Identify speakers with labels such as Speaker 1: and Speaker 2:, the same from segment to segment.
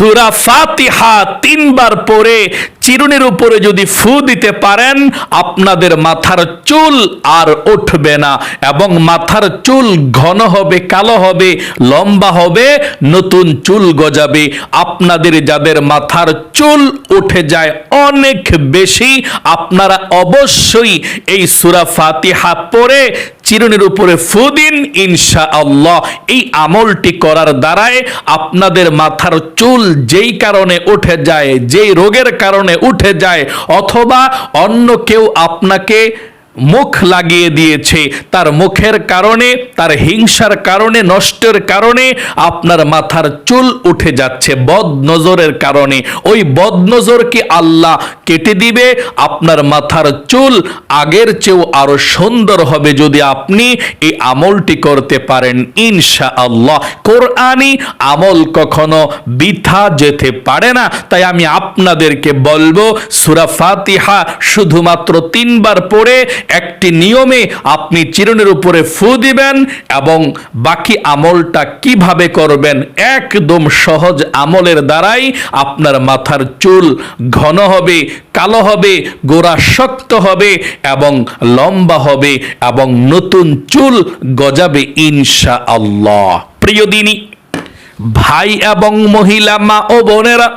Speaker 1: সুরা ফাতিহা তিনবার পরে চিরুনির উপরে যদি ফু দিতে পারেন, আপনাদের মাথার চুল আর উঠবে না এবং মাথার চুল ঘন হবে, কালো হবে, লম্বা হবে, নতুন চুল গজাবে। আপনাদের যাদের মাথার চুল উঠে যায় অনেক বেশি, আপনারা অবশ্যই এই সুরা ফাতিহা পরে চিরুনির উপরে ফুদিন ইনশা আল্লাহ এই আমলটি করার দ্বারায় আপনাদের মাথার চুল যেই কারণে উঠে যায় যেই রোগের কারণে উঠে যায় অথবা অন্য কেউ আপনাকে মুখ লাগিয়ে দিয়েছে। তার মুখের কারণে, তার হিংসার কারণে, নষ্টের কারণে আপনার মাথার চুল উঠে যাচ্ছে বদ নজরের কারণে। ওই বদ নজরকে আল্লাহ কেটে দিবে? আপনার মাথার চুল আগের চেয়েও আরও সুন্দর হবে যদি আপনি এই আমলটি করতে পারেন। ইনশা আল্লাহ কোরআনি আমল কখনো বৃথা যেতে পারে না। তাই আমি আপনাদেরকে বলব, সুরা ফাতিহা শুধুমাত্র তিনবার পড়ে একটি নিয়মে আপনি চিরুনির উপরে ফু দিবেন এবং বাকি আমলটা কীভাবে করবেন একদম সহজ আমলের দ্বারাই আপনার মাথার চুল ঘন হবে, কালো হবে, গোড়া শক্ত হবে এবং লম্বা হবে এবং নতুন চুল গজাবে ইনশা আল্লাহ প্রিয় দিনী, ভাই এবং মহিলা, মা ও বোনেরা,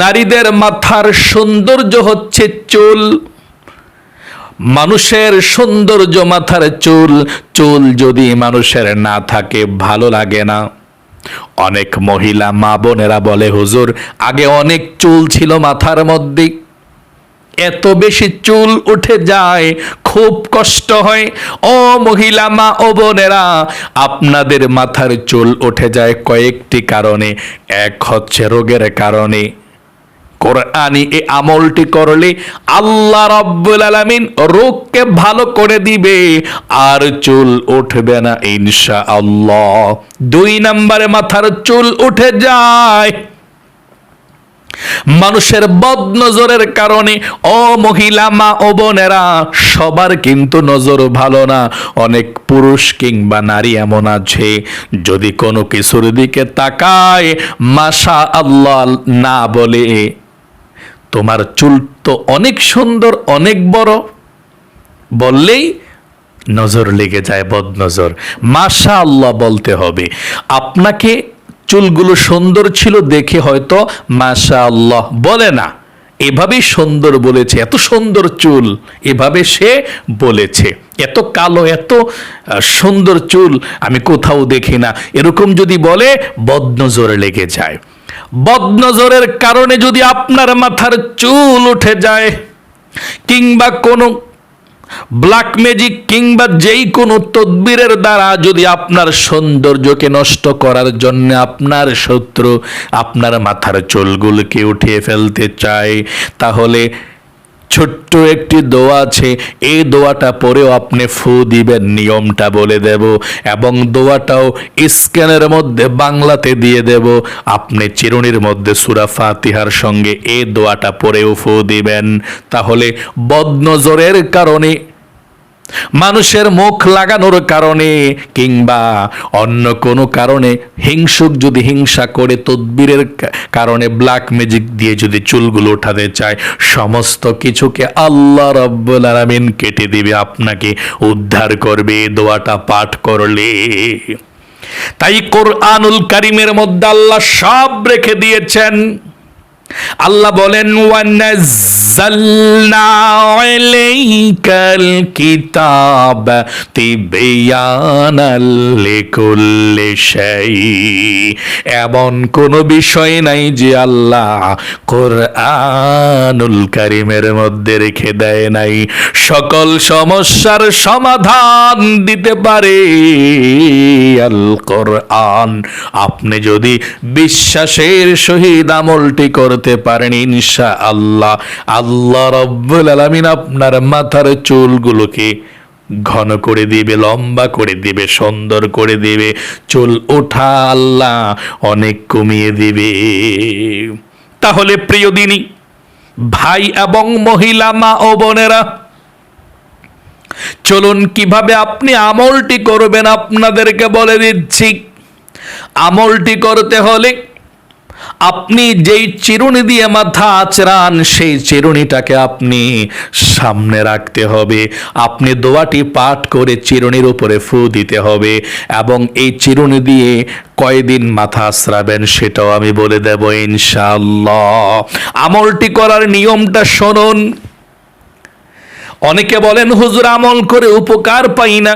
Speaker 1: নারীদের মাথার সৌন্দর্য হচ্ছে চুল। মানুষের সৌন্দর্য মাথার চুল চুল যদি মানুষের না থাকে, ভালো লাগে না। অনেক মহিলা মা বোনেরা বলে, হুজুর, আগে অনেক চুল ছিল মাথার মধ্যে। এত বেশি চুল উঠে যায়, খুব কষ্ট হয়। ও মহিলা মা ও বোনেরা, আপনাদের মাথার চুল উঠে যায় কয়েকটি কারণে। এক হচ্ছে রোগের কারণে। কোরআনি এই আমলটি করলে আল্লাহ রাব্বুল আলামিন রোগকে ভালো করে দিবে, আর চুল উঠবে না ইনশা আল্লাহ দুই নম্বরে মাথার চুল উঠে যায়। মানুষের বদ নজরের কারণে, ও মহিলা, মা ও বোনেরা, সবার কিন্তু নজর ভালো না। অনেক পুরুষ কিংবা নারী এমন আছে, যদি কোনো কিছুর দিকে তাকায় মাশা আল্লাহ না বলে তোমার চুল তো অনেক সুন্দর, অনেক বড়। বললেই নজর লেগে যায়, বদনজর। মাশা আল্লাহ বলতে হবে। আপনাকে চুলগুলো সুন্দর ছিল দেখে হয়তো মাশা আল্লাহ বলে না। এভাবেই সুন্দর বলেছে, এত সুন্দর চুল এভাবে সে বলেছে। এত কালো, এত সুন্দর চুল আমি কোথাও দেখি না। এরকম যদি বলে, বদনজরে লেগে যায়। বদনজরের কারণে যদি আপনার মাথার চুল উঠে যায়, কিংবা কোনো ব্ল্যাক ম্যাজিক কিংবা যেই কোনো তদ্বিরের দ্বারা যদি আপনার সৌন্দর্যকে নষ্ট করার জন্য আপনার শত্রু আপনার মাথার চুলগুলোকে উঠিয়ে ফেলতে চায়, তাহলে ছোট্ট একটি দোয়া আছে। এই দোয়াটা পরেও আপনি ফু দিবেন, নিয়মটা বলে দেব এবং দোয়াটাও স্ক্যানের মধ্যে বাংলাতে দিয়ে দেব। আপনি চিরুনির মধ্যে সুরা ফাতিহার সঙ্গে এই দোয়াটা পরেও ফু দিবেন। তাহলে বদনজরের কারণে মানুষের মুখ লাগানোর কারণে কিংবা অন্য কোনো কারণে হিংসুক যদি হিংসা করে তদবিরের কারণে ব্ল্যাক ম্যাজিক দিয়ে যদি চুলগুলো উঠাতে চায়, সমস্ত কিছুকে আল্লাহ রব্বুল আলামিন কেটে দিবে, আপনাকে উদ্ধার করবে দোয়াটা পাঠ করলে। তাই কোরআনুল কারিমের মধ্যে আল্লাহ সব রেখে দিয়েছেন। আল্লাহ বলেন, ওয়ানাজ্জালনা কিতাব তিবিয়ানাল এমন কোন বিষয় নাই যে আল্লাহ কোরআনুল কারিমের মধ্যে রেখে দেয় নাই। সকল সমস্যার সমাধান দিতে পারে আল কোরআন। আপনি যদি বিশ্বাসের সহিত আমলটি করতে পারেন ইনশা আল্লাহ আল্লাহ রব্বুল আলামিন আপনার মাথার চুলগুলোকে ঘন করে দিবে, লম্বা করে দিবে, সুন্দর করে দিবে। চুল ওঠা আল্লাহ অনেক কমিয়ে দিবে। তাহলে প্রিয় দিনী, ভাই এবং মহিলা, মা ও বোনেরা, চলুন কীভাবে আপনি আমলটি করবেন আপনাদেরকে বলে দিচ্ছি। আমলটি করতে হলে আপনি যেই চিরুনি দিয়ে মাথা আচরান সেই চিরুনিটাকে আপনি সামনে রাখতে হবে। আপনি দোয়াটি পাঠ করে চিরুনির উপরে ফু দিতে হবে এবং এই চিরুনি দিয়ে কয়দিন মাথা আশ্রাবেন সেটাও আমি বলে দেব ইনশাল্লাহ আমলটি করার নিয়মটা শুনুন। অনেকে বলেন, হুজুর, আমল করে উপকার পাই না।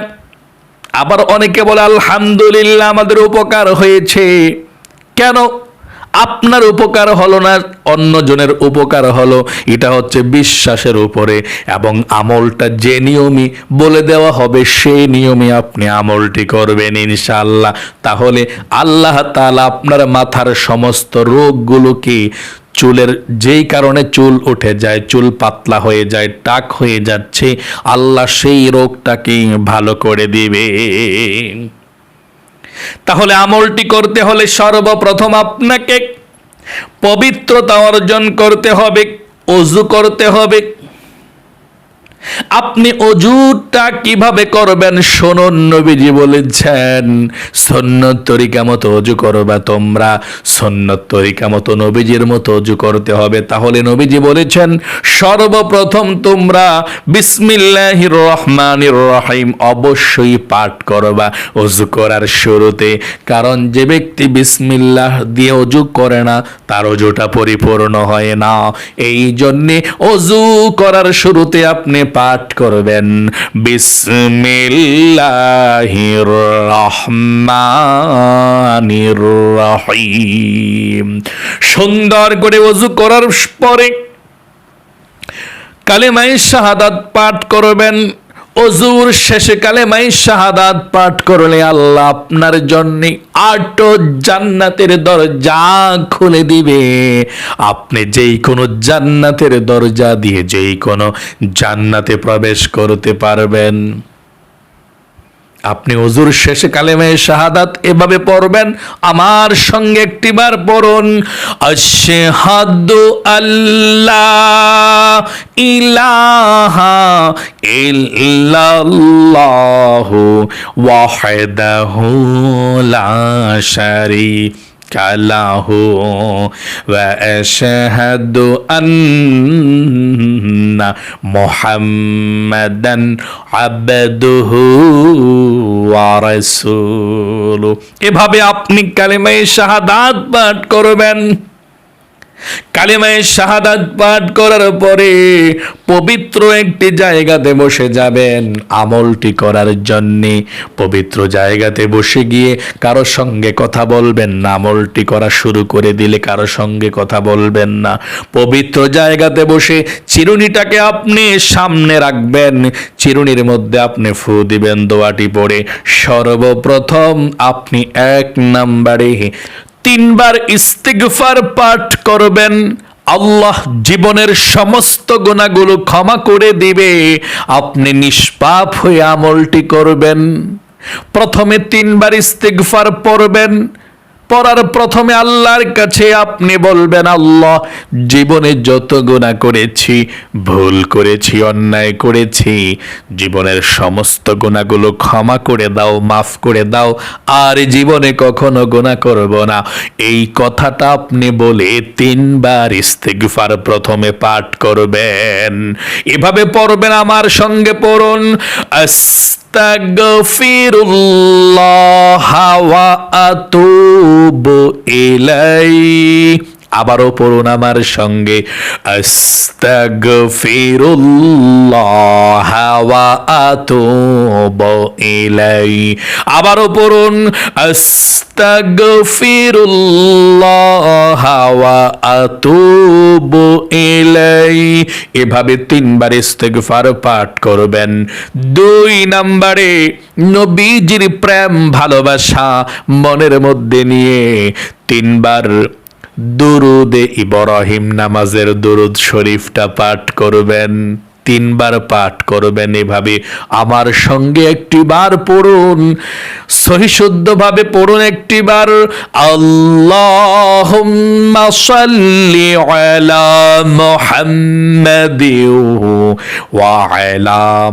Speaker 1: আবার অনেকে বলে, আলহামদুলিল্লাহ, আমাদের উপকার হয়েছে। কেন? আপনার উপকার হলো না, অন্যজনের উপকার হলো, এটা হচ্ছে বিশ্বাসের উপরে। এবং আমলটা যে নিয়মই বলে দেওয়া হবে, সেই নিয়মে আপনি আমলটি করবেন ইনশাআল্লাহ। তাহলে আল্লাহ তাআলা আপনার মাথার সমস্ত রোগগুলোকে চুলের যেই কারণে চুল উঠে যায়, চুল পাতলা হয়ে যায়, টাক হয়ে যাচ্ছে, আল্লাহ সেই রোগটাকে ভালো করে দিবে তাহলে আমলটি করতে হলে সর্বপ্রথম আপনাকে পবিত্রতা অর্জন করতে হবে অজু করতে হবে আপনি অজুটা কীভাবে করবেন? শোনুন, নবীজি বলেছেন সন্ন্যত তরিকা মতো অজু করবা তোমরা। সন্ন্যত তরিকা মতো নবীজির মতো অজু করতে হবে। তাহলে নবীজি বলেছেন, সর্বপ্রথম তোমরা বিসমিল্লাহির রহমানির রহিম অবশ্যই পাঠ করবা অজু করার শুরুতে। কারণ যে ব্যক্তি বিসমিল্লাহ দিয়ে অজু করে না, তার অজুটা পরিপূর্ণ হয় না। এই জন্যে অজু করার শুরুতে আপনি পাঠ করবেন। বিসমিল্লাহির রহমানির রহিম। সুন্দর করে অজু করার পরে কালেমাই শাহাদাত পাঠ করবেন। অজুর শেষে কালে মাই শাহাদাত পাঠ করলে আল্লাহ আপনার জন্য আট জান্নাতের দরজা খুলে দিবে। আপনি যেই কোনো জান্নাতের দরজা দিয়ে যেই কোনো জান্নাতে প্রবেশ করতে পারবেন। আপনি অজুর শেষে কালেমে শাহাদাত এভাবে পড়বেন, আমার সঙ্গে একটিবার পড়ুন। আল্লাহ ইলাহা ইল্লাল্লাহু লা له واشهد ان محمدا عبده ورسوله এভাবে আপনি কালেমায়ে শাহাদাত পাঠ করবেন কালেমায় শাহাদাত পাঠ করার পরে পবিত্র একটি জায়গাতে বসে যাবেন আমলটি করার জন্যে। পবিত্র জায়গাতে বসে গিয়ে কারও সঙ্গে কথা বলবেন না, আমলটি করা শুরু করে দিলে কারও সঙ্গে কথা বলবেন না। পবিত্র জায়গাতে বসে চিরুনিটাকে আপনি সামনে রাখবেন, চিরুনির মধ্যে আপনি ফু দিবেন দোয়াটি পড়ে। সর্বপ্রথম আপনি এক নাম্বারে তিনবার ইস্তিগফার পাঠ করবেন, আল্লাহ জীবনের সমস্ত গুণাগুলো ক্ষমা করে দিবে, আপনি নিষ্পাপ হয়ে আমলটি করবেন। প্রথমে তিনবার ইস্তিগফার পড়বেন পড়ার প্রথমে আল্লাহর কাছে আপনি বলবেন, আল্লাহ, জীবনে যত গুণা করেছি, ভুল করেছি, অন্যায় করেছি, জীবনের সমস্ত গুণাগুলো ক্ষমা করে দাও, মাফ করে দাও, আর জীবনে কখনো গুণা করব না। এই কথাটা আপনি বলে তিনবার ইস্তেগফার প্রথমে পাঠ করবেন। এভাবে পড়বেন, আমার সঙ্গে পড়ুন। আস আস্তাগফিরুল্লাহ ওয়া আতুবু ইলাইহি আবারও পড়ুন আমার সঙ্গে। আস্তাগফিরুল্লাহ ওয়া আতুবু ইলাইহি। আবারও পড়ুন। আস্তাগফিরুল্লাহ ওয়া আতুবু ইলাইহি। এভাবে তিনবার ইস্তেগফার পাঠ করবেন। দুই নম্বরে নবীজির প্রেম, ভালোবাসা মনের মধ্যে নিয়ে তিনবার দুরুদে ইব্রাহিম নামাজের দুরুদ শরীফটা পাঠ করবেন, তিনবার পাঠ করবেন এভাবে। আমার সঙ্গে একটিবার পড়ুন, সহিশুদ্ধভাবে পড়ুন একটিবার। আল্লাহুম্মা সাল্লি আলা মুহাম্মাদি ওয়া আলা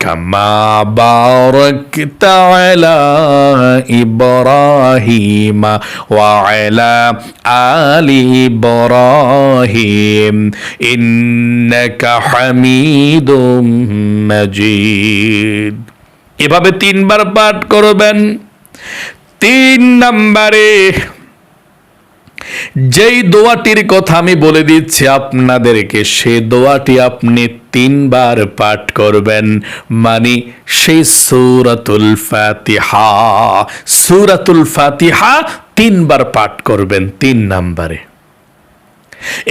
Speaker 1: كما باركت على إبراهيم وعلى آل إبراهيم إنك حميد مجيد এভাবে তিনবার পাঠ করবেন তিন নম্বরে যেই দোয়াটির কথা আমি বলে দিচ্ছি আপনাদেরকে, সে দোয়াটি আপনি তিনবার পাঠ করবেন। মানে সেই সূরাতুল ফাতিহা সূরাতুল ফাতিহা তিনবার পাঠ করবেন, তিন নাম্বারে।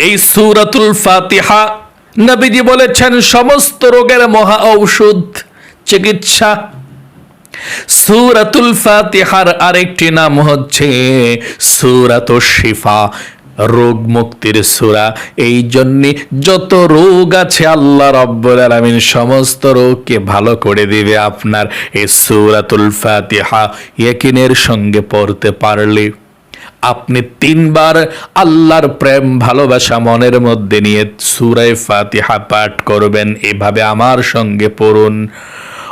Speaker 1: এই সূরাতুল ফাতিহা নবীজি বলেছেন, সমস্ত রোগের মহা ঔষধ, চিকিৎসা সুরাতুল ফাতিহার আরেকটি নাম হচ্ছে সুরাত শিফা, রোগ মুক্তির সুরা। এই জন্যে যত রোগ আছে আল্লাহ রব্বুল আলামিন সমস্ত রোগকে ভালো করে দিবে আপনার এই সুরাতুল ফাতিহা। ইয়াকিনের সঙ্গে পড়তে পারলে আপনি তিনবার আল্লাহর প্রেম, ভালোবাসা মনের মধ্যে নিয়ে সুরায় ফাতিহা পাঠ করবেন। এভাবে আমার সঙ্গে পড়ুন।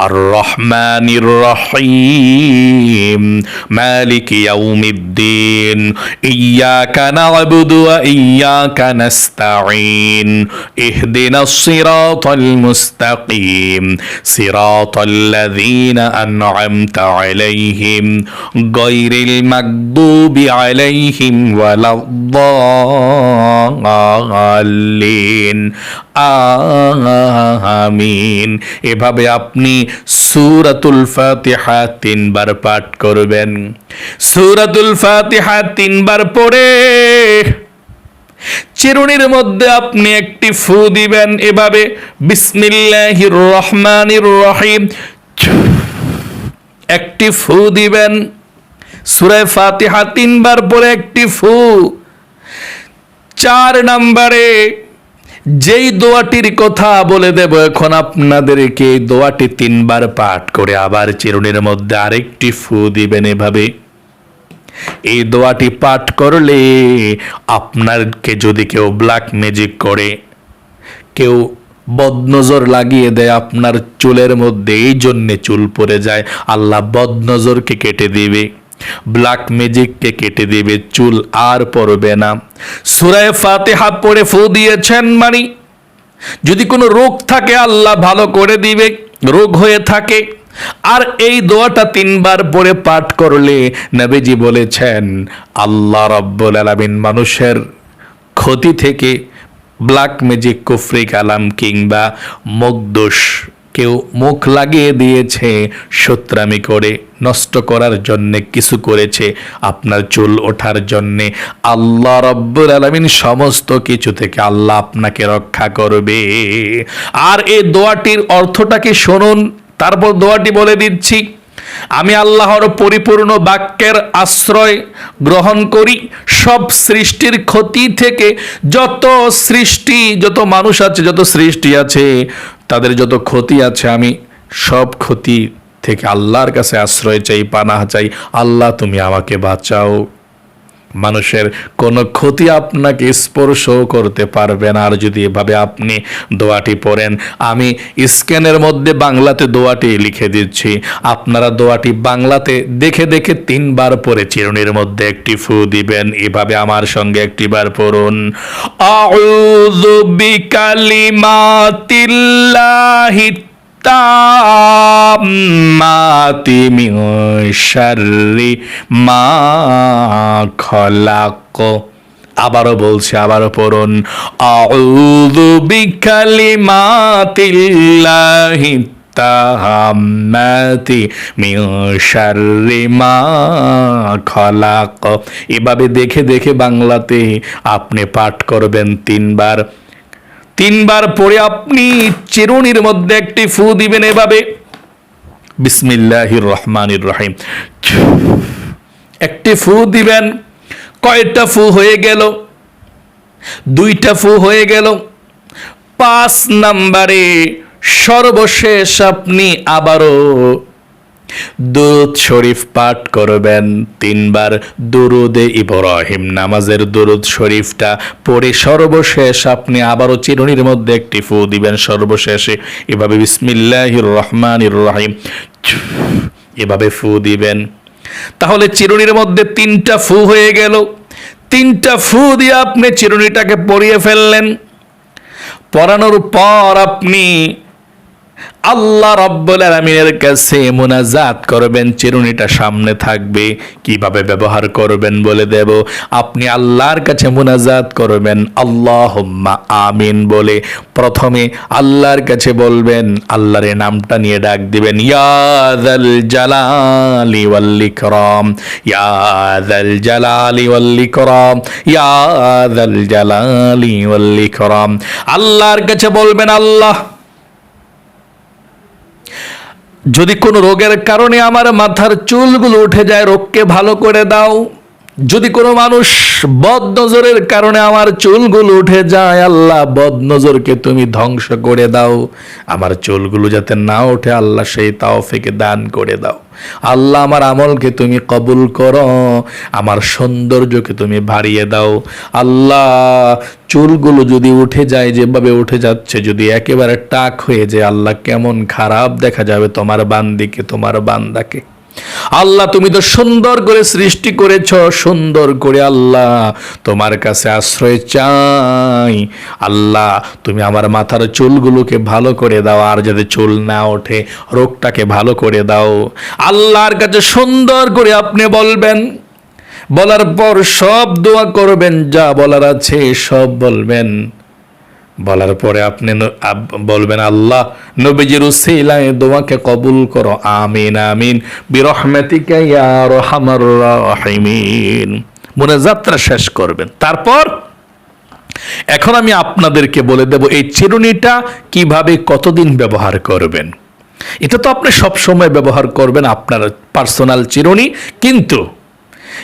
Speaker 1: الرحمن الرحيم مالك يوم الدين إياك نعبد وإياك نستعين اهدنا الصراط المستقيم صراط الذين أنعمت عليهم غير المغضوب عليهم ولا الضالين আমিন এভাবে আপনি সূরাতুল ফাতিহা তিনবার পাঠ করবেন। সূরাতুল ফাতিহা তিনবার পড়ে চিরুনির মধ্যে আপনি একটি ফু দিবেন এভাবে, বিসমিল্লাহির রহমানির রহিম, একটি ফু দিবেন। সুরায় ফাতিহা তিনবার পরে একটি ফু। চার নম্বরে যেই দোয়াটির কথা বলে দেব, এখন আপনাদেরকে এই দোয়াটি তিনবার পাঠ করে আবার চিরুনির মধ্যে আরেকটি ফু দিবেন এভাবে। এই দোয়াটি পাঠ করলে আপনারকে যদি কেউ ব্ল্যাক ম্যাজিক করে, কেউ বদনজর লাগিয়ে দেয় আপনার চুলের মধ্যে, এই জন্যে চুল পড়ে যায়। আল্লাহ বদনজরকে কেটে দিবে। ব্ল্যাক ম্যাজিককে কেটে দিবে, চুল আর পড়বে না। সুরায় ফাতেহা পড়ে ফু দিয়েছেন মানি। যদি কোনো রোগ থাকে, আল্লাহ ভালো করে দিবে, রোগ হয়ে থাকে। আর এই দোয়াটা তিনবার পড়ে পাঠ করলে নবীজি বলেছেন, আল্লাহ রব্বুল আলামিন মানুষের ক্ষতি থেকে ব্ল্যাক ম্যাজিক, কুফরি, কালাম কিংবা মুখদোষ কেউ মুখ লাগিয়ে দিয়েছে। সত্রামি করে নষ্ট করার জন্যে কিছু করেছে। আপনার চুল ওঠার জন্যে আল্লাহ রব্বুল আলমিন সমস্ত কিছু থেকে আল্লাহ আপনাকে রক্ষা করবে। আর এই দোয়াটির অর্থটাকে শুনুন? তারপর দোয়াটি বলে দিচ্ছি। আমি আল্লাহর পরিপূর্ণ বাক্যের আশ্রয় গ্রহণ করি। সব সৃষ্টির ক্ষতি থেকে যত সৃষ্টি, যত মানুষ আছে, যত সৃষ্টি আছে, তাদের যত ক্ষতি আছে, আমি সব ক্ষতি থেকে আল্লাহর কাছে আশ্রয় চাই, পানাহ চাই। আল্লাহ, তুমি আমাকে বাঁচাও। মানুষের কোনো ক্ষতি আপনাকে স্পর্শ করতে পারবে না। আর যদি এভাবে আপনি দোয়াটি পড়েন, আমি স্ক্যানের মধ্যে বাংলাতে দোয়াটি লিখে দিচ্ছি। আপনারা দোয়াটি বাংলাতে দেখে দেখে তিনবার পরে চিরুনির মধ্যে একটি ফু দিবেন। এভাবে আমার সঙ্গে একটিবার পড়ুন। আউযু বিকালিমাতিল্লাহি তাম্মাতি মিন শাররি মা খলাক। আবারও বলছে, আবারও পড়ুন। আউযু বিকালিমাতিল্লাহি তাহাম্মাতি মিন শাররি মা খলাক। এভাবে দেখে দেখে বাংলাতে আপনি পাঠ করবেন তিনবার। তিনবার পরে আপনি চিরুনির মধ্যে একটি ফু দিবেন এভাবে। বিসমিল্লাহির রহমানির রহিম একটি ফু দিবেন, কয়টা ফু হয়ে গেল? দুইটা ফু হয়ে গেল। পাঁচ নাম্বারে সর্বশেষ আপনি আবারও দুরুদ শরীফ পাঠ করবেন তিনবার। দুরুদে ইব্রাহিম নামাজের দুরুদ শরীফটা পড়ে সর্বশেষ আপনি আবারও চিরুনির মধ্যে একটি ফু দিবেন সর্বশেষে। এভাবে বিসমিল্লাহির রহমানির রহিম এভাবে ফু দিবেন। তাহলে চিরুনির মধ্যে তিনটা ফু হয়ে গেল। তিনটা ফু দিয়ে আপনি চিরুনিটাকে পরিয়ে ফেললেন। পরানোর পর আপনি আল্লাহ রব্বুল আলমিনের কাছে মোনাজাত করবেন, চিরুনিটা সামনে থাকবে। কীভাবে ব্যবহার করবেন বলে দেব? আপনি আল্লাহর কাছে মোনাজাত করবেন আল্লাহ আমিন বলে। প্রথমে আল্লাহর কাছে বলবেন, আল্লাহর নামটা নিয়ে ডাক দিবেন ইয়াদাল জালালি ওয়াল ইকরাম ইয়াদাল জালালি ওয়াল ইকরাম ইয়াদাল জালালি ওয়াল ইকরাম। আল্লাহর কাছে বলবেন, আল্লাহ যদি কোনো রোগের কারণে আমার মাথার চুলগুলো উঠে যায় রোগকে ভালো করে দাও। যদি কোনো মানুষ বদ নজরের কারণে আমার চুলগুলো উঠে যায়, আল্লাহ বদ নজরকে তুমি ধ্বংস করে দাও। আমার চুলগুলো যাতে না ওঠে আল্লাহ সেই তাও ফেকে দান করে দাও। আল্লাহ আমার আমলকে তুমি কবুল করো, আমার সৌন্দর্যকে তুমি বাড়িয়ে দাও। আল্লাহ, চুলগুলো যদি উঠে যায়, যেভাবে উঠে যাচ্ছে, যদি একেবারে টাক হয়ে যায়, আল্লাহ কেমন খারাপ দেখা যাবে তোমার বান্দিকে, তোমার বান্দাকে। আল্লাহ, তুমি তো সুন্দর করে সৃষ্টি করেছ, সুন্দর করে আল্লাহ তোমার কাছে আশ্রয় চাই। আল্লাহ, তুমি আমার মাথার চুলগুলোকে ভালো করে দাও, আর যাতে চুল না ওঠে, রোগটাকে ভালো করে দাও। আল্লাহর কাছে সুন্দর করে আপনি বলবেন। বলার পর সব দোয়া করবেন, যা বলার আছে সব বলবেন। বলার পরে আপনি বলবেন, আল্লাহ, নবীজির উসিলায় দোয়াকে কবুল করো। আমিন আমিন। বিরহমাতিকা ইয়া রহমার রাহিমিন। মনে যাত্রা শেষ করবেন। তারপর এখন আমি আপনাদেরকে বলে দেব, এই চিরুনিটা কীভাবে কতদিন ব্যবহার করবেন? এটা তো আপনি সব সময় ব্যবহার করবেন, আপনার পার্সোনাল চিরুনি। কিন্তু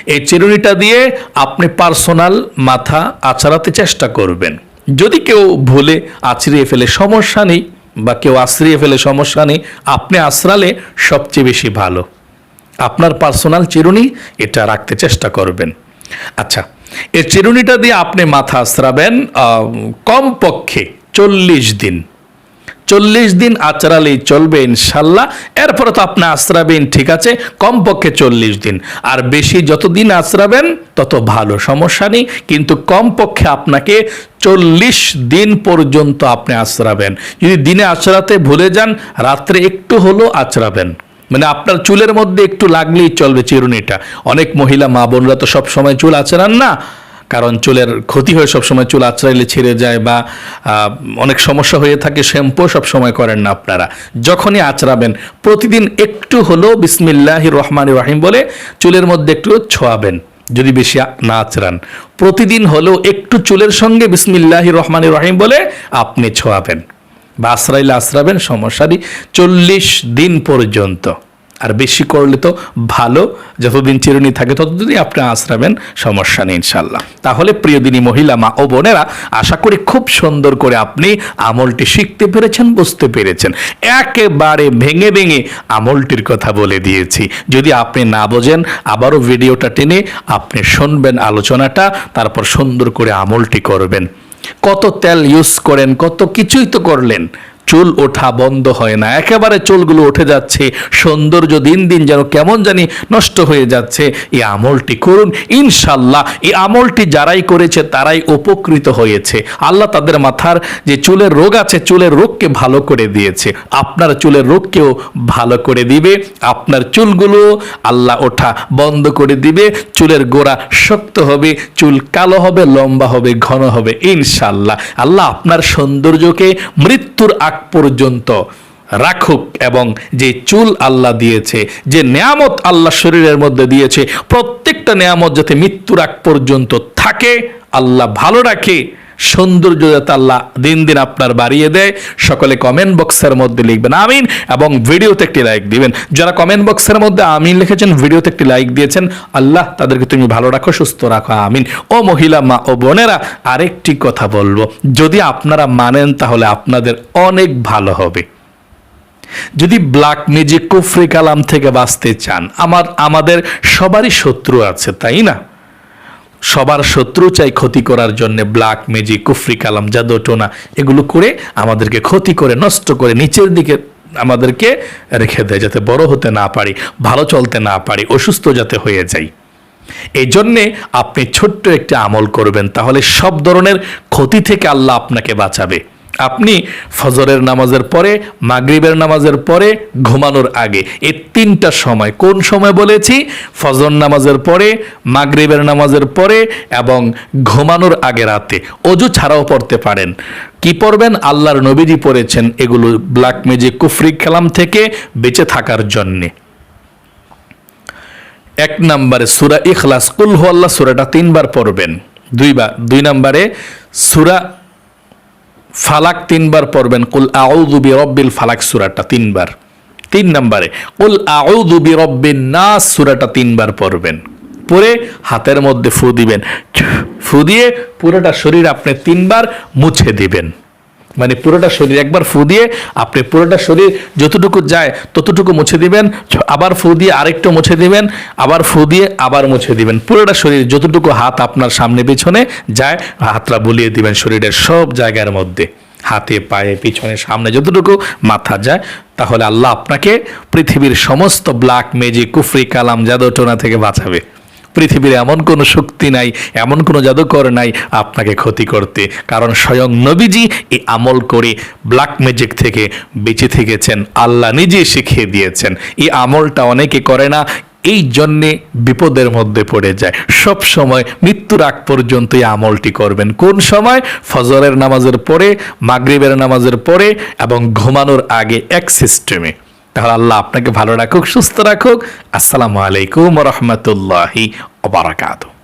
Speaker 1: এই চিরুনিটা দিয়ে আপনি পার্সোনাল মাথা আছড়াতে চেষ্টা করবেন। যদি কেউ ভুলে আছড়িয়ে ফেলে সমস্যা নেই বা কেউ আশ্রিয়ে ফেলে সমস্যা নেই, আপনি আশ্রালে সবচেয়ে বেশি ভালো। আপনার পার্সোনাল চিরুনি এটা রাখতে চেষ্টা করবেন। আচ্ছা এই চিরুনিটা দিয়ে আপনি মাথা আশ্রাবেন কমপক্ষে চল্লিশ দিন। চল্লিশ দিন আচরালেই চলবে ইনশাল্লাহ। এরপরে তো আপনি আশ্রাবেন ঠিক আছে? কমপক্ষে চল্লিশ দিন। আর বেশি যতদিন আশ্রাবেন তত ভালো, সমস্যা নেই। কিন্তু কমপক্ষে আপনাকে চল্লিশ দিন পর্যন্ত আপনি আশ্রাবেন যদি দিনে আচরাতে ভুলে যান, রাত্রে একটু হলেও আচরাবেন। মানে আপনার চুলের মধ্যে একটু লাগলেই চলবে চিরুনিটা। অনেক মহিলা মা বোনরা তো সব সময় চুল আচরান না। কারণ চুলের ক্ষতি হয়ে সবসময়, চুল আঁচড়াইলে ছিঁড়ে যায় বা অনেক সমস্যা হয়ে থাকে, শ্যাম্পু সবসময় করেন না আপনারা। যখনই আঁচড়াবেন, প্রতিদিন একটু হলেও বিসমিল্লাহ রহমান রাহিম বলে চুলের মধ্যে একটু ছোঁয়াবেন, যদি বেশি না আঁচড়ান। প্রতিদিন হলেও একটু চুলের সঙ্গে বিসমিল্লাহ রহমান রহিম বলে আপনি ছোঁয়াবেন বা আশ্রাইলে আশ্রাবেন সমস্যারই চল্লিশ দিন পর্যন্ত। আর বেশি করলে তো ভালো। যতদিন চিরুনি থাকে, ততদিনই আপনি আশ্রাবেন, সমস্যা নেই ইনশাল্লাহ তাহলে প্রিয়দিনী মহিলা, মা ও বোনেরা, আশা করি খুব সুন্দর করে আপনি আমলটি শিখতে পেরেছেন, বুঝতে পেরেছেন। একেবারে ভেঙে ভেঙে আমলটির কথা বলে দিয়েছি। যদি আপনি না বোঝেন, আবারও ভিডিওটা টেনে আপনি শুনবেন, আলোচনাটা, তারপর সুন্দর করে আমলটি করবেন। কত তেল ইউজ করেন, কত কিছুই তো করলেন। চুল ওঠা বন্ধ হয় না। একেবারে চুলগুলো উঠে যাচ্ছে। সৌন্দর্য দিন দিন যেন কেমন জানি নষ্ট হয়ে যাচ্ছে। এই আমলটি করুন ইনশাল্লাহ এই আমলটি যারাই করেছে, তারাই উপকৃত হয়েছে। আল্লাহ তাদের মাথার যে চুলের রোগ আছে, চুলের রোগকে ভালো করে দিয়েছে। আপনার চুলের রোগকেও ভালো করে দিবে। আপনার চুলগুলো আল্লাহ ওঠা বন্ধ করে দিবে। চুলের গোড়া শক্ত হবে, চুল কালো হবে, লম্বা হবে, ঘন হবে ইনশাল্লাহ আল্লাহ আপনার সৌন্দর্যকে মৃত্যুর আগ পর্যন্ত রাখুক এবং যে চুল আল্লাহ দিয়েছে, যে নেয়ামত আল্লাহ শরীরের মধ্যে দিয়েছে, প্রত্যেকটা নেয়ামত যাতে মৃত্যুর আগ পর্যন্ত থাকে, আল্লাহ ভালো রাখে। সৌন্দর্য যাতে আল্লাহ দিন দিন আপনার বাড়িয়ে দেয়। সকলে কমেন্ট বক্সের মধ্যে লিখবেন আমিন এবং ভিডিওতে একটি লাইক দিবেন। যারা কমেন্ট বক্সের মধ্যে আমিন লিখেছেন, ভিডিওতে একটি লাইক দিয়েছেন, আল্লাহ তাদেরকে তুমি ভালো রাখো, সুস্থ রাখো, আমিন। ও মহিলা, মা ও বোনেরা, আরেকটি কথা বলব, যদি আপনারা মানেন তাহলে আপনাদের অনেক ভালো হবে। যদি ব্ল্যাক ম্যাজিক কুফরি কালাম থেকে বাঁচতে চান, আমার, আমাদের সবারই শত্রু আছে, তাই না? সবার শত্রু চাই ক্ষতি করার জন্য ব্ল্যাক মেজি কুফরি কালাম, জাদু, টোনা, এগুলো করে আমাদেরকে ক্ষতি করে, নষ্ট করে নিচের দিকে আমাদেরকে রেখে দেয় যাতে বড় হতে না পারি, ভালো চলতে না পারি, অসুস্থ যাতে হয়ে যাই। এই জন্যে আপনি ছোট্ট একটি আমল করবেন, তাহলে সব ধরনের ক্ষতি থেকে আল্লাহ আপনাকে বাঁচাবে। আপনি ফজরের নামাজের পরে, মাগরিবের নামাজের পরে ঘুমানোর আগে। এই তিনটা সময়। কোন সময় বলেছি? ফজর নামাজের পরে, মাগরিবের নামাজের পরে এবং ঘুমানোর আগে রাতে। অজু ছাড়াও পড়তে পারেন। কি পড়বেন? আল্লাহর নবীজি পড়েছেন এগুলো ব্ল্যাক ম্যাজিক কুফরি খেলাম থেকে বেঁচে থাকার জন্যে। এক নম্বরে সুরা ইখলাস। কুল আল্লাহ সুরাটা তিনবার পড়বেন। দুইবার দুই নম্বরে সুরা ফালাক তিনবার পড়বেন। কুল আউদুবি বিরব্বিল ফালাক সুরাটা তিনবার। তিন নম্বরে, কুল আউদুবি বিরব্বিন না সুরাটা তিনবার পড়বেন। পরে হাতের মধ্যে ফু দিবেন। ফু দিয়ে পুরোটা শরীর আপনি তিনবার মুছে দিবেন। মানে পুরোটা শরীর, একবার ফু দিয়ে আপনি পুরোটা শরীর যতটুকু যায় ততটুকু মুছে দিবেন, আবার ফু দিয়ে আরেকটু মুছে দিবেন, আবার ফু দিয়ে আবার মুছে দিবেন। পুরোটা শরীর যতটুকু হাত আপনার সামনে পিছনে যায়, হাতটা বুলিয়ে দিবেন শরীরের সব জায়গার মধ্যে। হাতে, পায়ে, পিছনে, সামনে যতটুকু মাথা যায়, তাহলে আল্লাহ আপনাকে পৃথিবীর সমস্ত ব্ল্যাক মেজিক কুফরি, কালাম, জাদুটোনা থেকে বাঁচাবে। পৃথিবীর এমন কোনো শক্তি নাই, এমন কোনো জাদুকর নাই আপনাকে ক্ষতি করতে। কারণ স্বয়ং নবীজি এই আমল করে ব্ল্যাক ম্যাজিক থেকে বেঁচে থেকেছেন, আল্লাহ নিজে শিখিয়ে দিয়েছেন। এই আমলটা অনেকে করে না, এই জন্যে বিপদের মধ্যে পড়ে যায়। সব সময় মৃত্যুর আগ পর্যন্ত এই আমলটি করবেন। কোন সময়? ফজরের নামাজের পরে, মাগরিবের নামাজের পরে এবং ঘুমানোর আগে এক সিস্টেমে তাহলে আল্লাহ আপনাকে ভালো রাখুক সুস্থ রাখুক। আসসালামু আলাইকুম রহমতুল্লাহি ওবারাকাতু